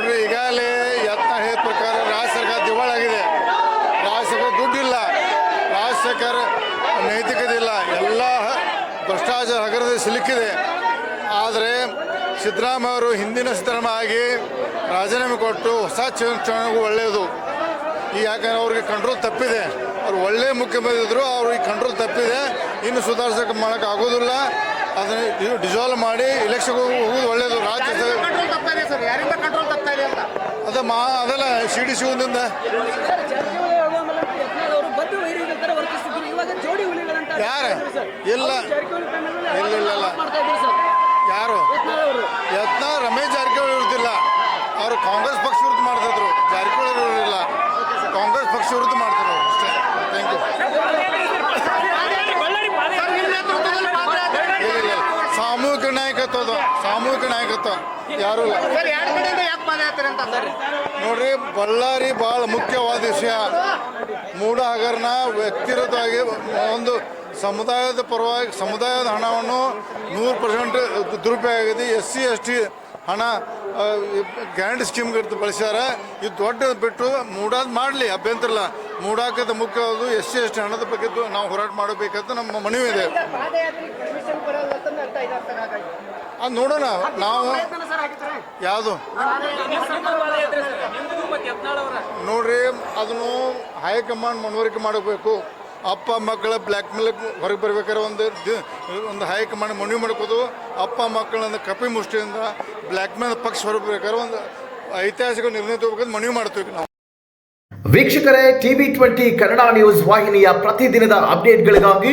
ನೋಡ್ರಿ, ಈಗಾಗಲೇ ಯತ್ನ ಹೇಳಿದ ಪ್ರಕಾರ ರಾಜ್ಯ ಸರ್ಕಾರ ದಿವಾಳಾಗಿದೆ ರಾಜ್ಯ ಸರ್ಕಾರ ದುಡ್ಡಿಲ್ಲ. ರಾಜ್ಯ ಸರ್ಕಾರ ನೈತಿಕತೆ ಎಲ್ಲ ಭ್ರಷ್ಟಾಚಾರ ಹಗರದ ಸಿಲುಕಿದೆ. ಆದರೆ ಸಿದ್ದರಾಮಯ್ಯ ಅವರು ಹಿಂದಿನ ಸಿದ್ದರಾಮಯ್ಯ ಆಗಿ ರಾಜೀನಾಮೆ ಕೊಟ್ಟು ಹೊಸ ಚುನಾವಣೆಗೂ ಒಳ್ಳೆಯದು. ಈ ಯಾಕಂದ್ರೆ ಅವ್ರಿಗೆ ಕಂಟ್ರೋಲ್ ತಪ್ಪಿದೆ. ಅವ್ರು ಒಳ್ಳೆ ಮುಖ್ಯಮಂತ್ರಿ ಇದ್ದರು ಅವ್ರಿಗೆ ಕಂಟ್ರೋಲ್ ತಪ್ಪಿದೆ. ಇನ್ನು ಸುಧಾರಿಸಕ್ಕೆ ಮಾಡೋಕೆ ಆಗೋದಿಲ್ಲ. ಅದನ್ನು ಡಿಸಾಲ್ವ್ ಮಾಡಿ ಇಲೆಕ್ಷನ್ಗೆ ಹೋಗೋದು ಒಳ್ಳೆಯದು ರಾಜ್ಯ ಅದ ಮಾ ಅದಲ್ಲ ಸಿ ಡಿ ಶಿವನಿಂದ ಯಾರು? ಇಲ್ಲ. ಇಲ್ಲ, ಇಲ್ಲ, ಯಾರು? ಯತ್ನ ರಮೇಶ್ ಜಾರಕಿಹೊಳಿ ಇರ್ತಿಲ್ಲ ಅವರು ಕಾಂಗ್ರೆಸ್ ಪಕ್ಷ ವಿರುದ್ಧ ಮಾಡ್ತಿದ್ರು. ಜಾರಕಿಹೊಳಿ ಇರಲಿಲ್ಲ ಕಾಂಗ್ರೆಸ್ ಪಕ್ಷ ವಿರುದ್ಧ ಮಾಡ್ತಿದ್ರು ಅಷ್ಟೇ. ಥ್ಯಾಂಕ್ ಯು ಸಾಮೂಹಿಕ ನಾಯಕತ್ವ ಅದು. ಸಾಮೂಹಿಕ ನಾಯಕತ್ವ. ಯಾರು ಇಲ್ಲ. ಸರ್? ನೋಡ್ರಿ ಬಳ್ಳಾರಿ ಭಾಳ ಮುಖ್ಯವಾದ ವಿಷಯ. ಮೂಡ ಹಗರಣ ವ್ಯಕ್ತಿಗತವಾಗಿ ಒಂದು ಸಮುದಾಯದ ಪರವಾಗಿ ಸಮುದಾಯದ ಹಣವನ್ನು ನೂರು ಪರ್ಸೆಂಟ್ ದುರುಪಯೋಗ ಆಗಿದೆ. ಎಸ್ ಸಿ ಎಸ್ ಟಿ ಹಣ ಗ್ಯಾರಂಟಿ ಸ್ಕೀಮ್ ಬಳಸ್ಯಾರ. ಇದು ದೊಡ್ಡ ಬಿಟ್ಟು ಮೂಡಾದ ಮಾಡಲಿ ಅಭ್ಯಂತರ ಇಲ್ಲ ಮೂಡಾಕದ ಮುಖ್ಯವಾದ ಎಸ್ ಸಿ ಎಸ್ ಟಿ ಹಣದ ಬಗ್ಗೆ ನಾವು ಹೋರಾಟ ಮಾಡಬೇಕಂತ ನಮ್ಮ ಮನವಿ ಇದೆ ಅದು ನೋಡೋಣ. ನಾವು ಯಾವುದು? ನೋಡ್ರಿ ಅದನ್ನು ಹೈಕಮಾಂಡ್ ಮನವರಿಕೆ ಮಾಡಬೇಕು. ಅಪ್ಪ ಮಕ್ಕಳ ಬ್ಲ್ಯಾಕ್ ಮೇಲ್ ಹೊರಗೆ ಬರ್ಬೇಕಾದ್ರೆ ಒಂದು ದಿ- ಒಂದು ಹೈಕಮಾಂಡ್ ಮನವಿ ಮಾಡ್ಕೋದು. ಅಪ್ಪ ಮಕ್ಕಳನ್ನ ಕಪಿ ಮುಷ್ಟಿಯಿಂದ ಬ್ಲ್ಯಾಕ್ ಮೇಲ್ ಪಕ್ಷ ಹೊರಗೆ ಬರ್ಬೇಕಾದ್ರೆ ಒಂದು ಐತಿಹಾಸಿಕ ನಿರ್ಣಯ ತಗೋಬೇಕಂತ ಮನವಿ ಮಾಡ್ತೀವಿ ನಾವು. ವೀಕ್ಷಕರೇ ಟಿವಿ ಟ್ವೆಂಟಿ ಕನ್ನಡ ನ್ಯೂಸ್ ವಾಹಿನಿಯ ಪ್ರತಿದಿನದ ಅಪ್ಡೇಟ್ಗಳಿಗಾಗಿ